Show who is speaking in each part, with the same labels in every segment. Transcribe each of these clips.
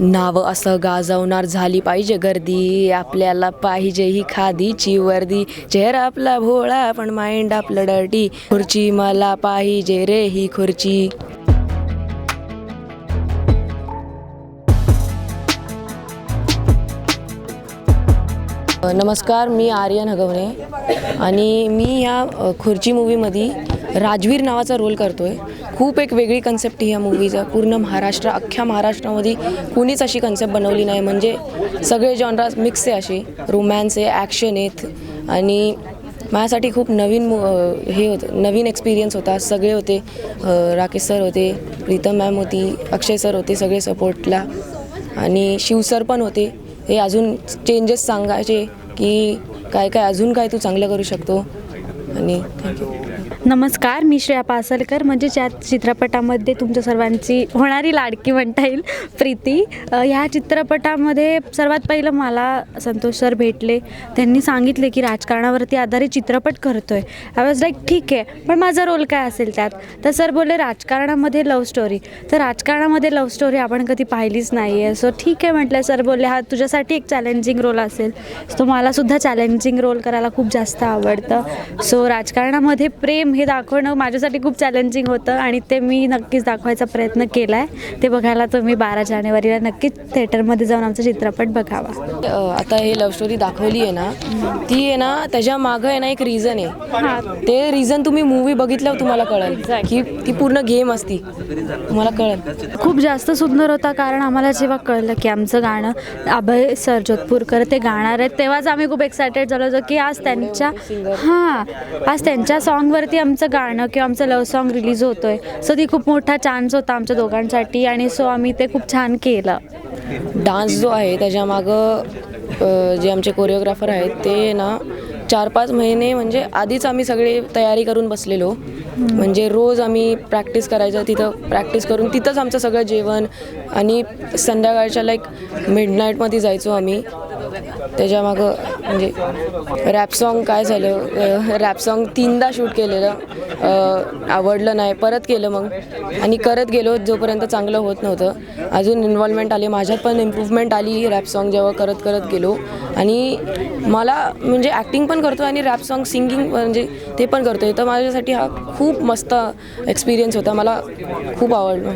Speaker 1: नावं असं गाजवणार झाली पाहिजे. गर्दी आपल्याला पाहिजे ही खादीची वर्दी. चेहरा आपला भोळा पण माइंड आपलं डर्टी खुर्ची मला पाहिजे रे ही खुर्ची. नमस्कार मी आर्यन हगवणे आणि मी या खुर्ची मूवीमध्ये राजवीर नावाचा रोल करतो आहे खूप एक वेगळी कन्सेप्ट ही या मूवीचा पूर्ण महाराष्ट्र अख्ख्या महाराष्ट्रामध्ये कुणीच अशी कन्सेप्ट बनवली नाही. म्हणजे सगळे जॉनराज मिक्स आहे असे रोमॅन्स आहे ॲक्शन आहेत. आणि माझ्यासाठी खूप नवीन मू हे होतं. नवीन एक्सपिरियन्स होता. सगळे होते. राकेश सर होते प्रीतम मॅम होती अक्षय सर होते सगळे सपोर्टला आणि शिव सर पण होते. हे अजून चेंजेस सांगायचे की काय काय अजून काय तू चांगलं करू शकतो. आणि
Speaker 2: नमस्कार मी श्रेया पासलकर. म्हणजे ज्या चित्रपटामध्ये तुमच्या सर्वांची होणारी लाडकी म्हणता येईल प्रीती ह्या चित्रपटामध्ये सर्वात पहिलं मला संतोष सर भेटले. त्यांनी सांगितले की राजकारणावरती आधारित चित्रपट करतो आहे आय वॉज लाईक ठीक आहे पण माझा रोल काय असेल त्यात? तर सर बोलले राजकारणामध्ये लव्ह स्टोरी तर राजकारणामध्ये लव्ह स्टोरी आपण कधी पाहिलीच नाही आहे सो ठीक आहे म्हटलं सर बोलले हा तुझ्यासाठी एक चॅलेंजिंग रोल असेल. सो मलासुद्धा चॅलेंजिंग रोल करायला खूप जास्त आवडतं. सो राजकारणामध्ये प्रेम हे दाखवणं माझ्यासाठी खूप चॅलेंजिंग होतं आणि ते मी नक्कीच दाखवायचा प्रयत्न केला आहे ते बघायला तुम्ही बारा जानेवारीला नक्कीच थिएटरमध्ये जाऊन आमचा चित्रपट बघावा.
Speaker 1: आता हे लव्ह स्टोरी दाखवली आहे ना ती आहे ना त्याच्या मागं आहे ना एक रिझन आहे.
Speaker 2: हां.
Speaker 1: ते रिझन तुम्ही मूवी बघितल्यावर तुम्हाला कळेल की ती पूर्ण गेम असती. तुम्हाला कळेल.
Speaker 2: खूप जास्त सुंदर होता कारण आम्हाला जेव्हा कळलं की आमचं गाणं अभय सर जोधपूरकर ते गाणार आहेत तेव्हाच आम्ही खूप एक्सायटेड झालो होतो की आज त्यांच्या हां. आज त्यांच्या सॉन्गवरती आमचं गाणं किंवा आमचं लव्ह सॉन्ग रिलीज होतोय. आहे सो ती खूप मोठा चान्स होता आमच्या दोघांसाठी आणि सो आम्ही ते खूप छान केलं.
Speaker 1: डान्स जो आहे त्याच्यामागं जे आमचे कोरिओग्राफर आहेत ते ना चार पाच महिने म्हणजे आधीच आम्ही सगळे तयारी करून बसलेलो. म्हणजे रोज आम्ही प्रॅक्टिस करायचं तिथं प्रॅक्टिस करून तिथंच आमचं सगळं जेवण आणि संध्याकाळच्या लाईक मिड नाईटमध्ये जायचो आम्ही. त्याच्यामागं म्हणजे रॅप सॉन्ग काय झालं? रॅप सॉन्ग तीनदा शूट केलेलं. आवडलं नाही. परत केलं मग. आणि करत गेलो जोपर्यंत चांगलं होत नव्हतं. अजून इन्व्हॉल्वमेंट आली. माझ्यात पण इम्प्रूव्हमेंट आली रॅप सॉन्ग जेव्हा करत करत गेलो. आणि मला म्हणजे ॲक्टिंग पण करतो आणि रॅप सॉन्ग सिंगिंग म्हणजे ते पण करतो तर माझ्यासाठी हा खूप मस्त एक्सपिरियन्स होता. मला खूप आवडलं.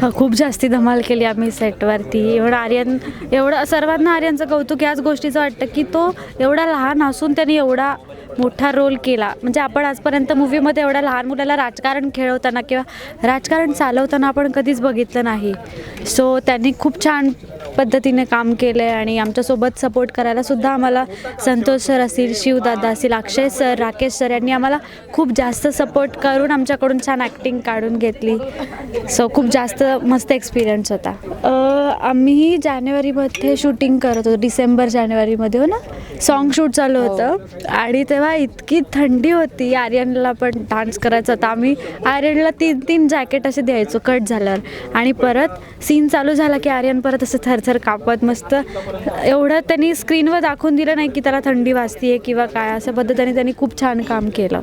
Speaker 2: हा, खूप जास्ती धमाल केली आम्ही सेटवरती एवढं आर्यन एवढं सर्वांना आर्यनचं कौतुक याच गोष्टीचं वाटतं की तो एवढा लहान असून त्याने एवढा मोठा रोल केला. म्हणजे आपण आजपर्यंत मूवीमध्ये एवढ्या लहान मुलाला राजकारण खेळवताना किंवा राजकारण चालवताना आपण कधीच बघितलं नाही. सो त्यांनी खूप छान पद्धतीने काम केलं आहे आणि आमच्यासोबत सपोर्ट करायला सुद्धा आम्हाला संतोष सर असतील शिवदादा असतील अक्षय सर राकेश सर यांनी आम्हाला खूप जास्त सपोर्ट करून आमच्याकडून छान ॲक्टिंग काढून घेतली. सो खूप जास्त मस्त एक्सपिरियन्स होता. आम्ही जानेवारीमध्ये शूटिंग करत होतो डिसेंबर जानेवारीमध्ये हो ना? सॉन्ग शूट चालू होतं. आणि तेव्हा इतकी थंडी होती आर्यनला पण डान्स करायचा होता. आम्ही आर्यनला तीन तीन जॅकेट असे द्यायचो कट झाल्यावर. आणि परत सीन चालू झाला की आर्यन परत असं थरथर कापत मस्त. एवढं त्यांनी स्क्रीनवर दाखवून दिलं नाही की त्याला थंडी वाजतीये किंवा काय अशा पद्धतीने त्यांनी खूप छान काम केलं.